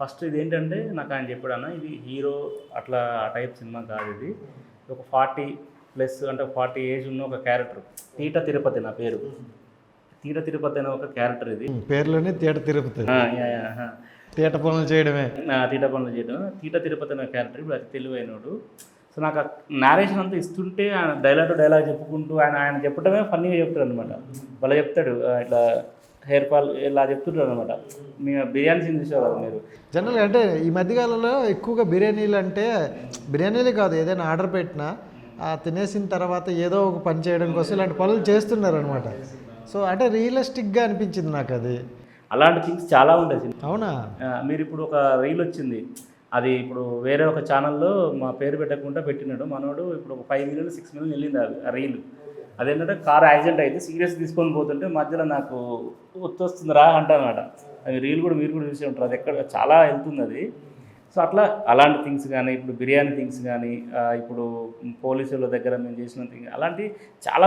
First ఇది ఏంటంటే నాకు ఆయన చెప్పాడు అన్న ఇది హీరో అట్లా ఆ టైప్ సినిమా కాదు ఇది. ఒక ఫార్టీ ప్లస్ అంటే ఫార్టీ ఏజ్ ఉన్న ఒక క్యారెక్టర్. తీట తిరుపతి నా పేరు. తీట తిరుపతి అనే ఒక క్యారెక్టర్ ఇది. పేర్లోనే తీట తిరుపతి. తీట పనులు చేయడమే. నా తీట పనులు చేయడం తీట తిరుపతి అనే క్యారెక్టర్ ఇప్పుడు అతి తెలివైనడు. సో నాకు నారేషన్ అంతా ఇస్తుంటే ఆయన డైలాగ్ డైలాగ్ చెప్పుకుంటూ ఆయన ఆయన చెప్పడమే ఫన్నీగా చెప్తాడు అనమాట వాళ్ళ చెప్తాడు. ఇట్లా హెయిర్ ఫాల్ ఇలా చెప్తుంటాడు అనమాట మీ బిర్యానీ సీన్ చూసారు కదా మీరు? జనరల్గా అంటే ఈ మధ్యకాలంలో ఎక్కువగా బిర్యానీలు అంటే బిర్యానీలే కాదు ఏదైనా ఆర్డర్ పెట్టినా ఆ తినేసిన తర్వాత ఏదో ఒక పని చేయడం కోసం ఇలాంటి పనులు చేస్తున్నారు అనమాట సో అంటే రియలిస్టిక్గా అనిపించింది నాకు అది అలాంటి థింగ్స్ చాలా ఉంటాయి అవునా? మీరు ఇప్పుడు ఒక రీల్ వచ్చింది. అది ఇప్పుడు వేరే ఒక ఛానల్లో మా పేరు పెట్టకుండా పెట్టినాడు. మనోడు ఇప్పుడు ఒక ఫైవ్ మిలియన్ సిక్స్ మిలియన్ వెళ్ళింది అది ఆ రీల్. అదేంటంటే కార్ యాక్సిడెంట్ అయితే సీరియస్ తీసుకొని పోతుంటే మధ్యలో నాకు వస్తుందిరా అంటానమాట అది రీల్ కూడా మీరు కూడా చూసే ఉంటారు. అది ఎక్కడ చాలా వెళ్తుంది అది. సో అట్లా అలాంటి థింగ్స్ కానీ ఇప్పుడు బిర్యానీ థింగ్స్ కానీ ఇప్పుడు పోలీసుల దగ్గర మేము చేసిన థింగ్ అలాంటివి చాలా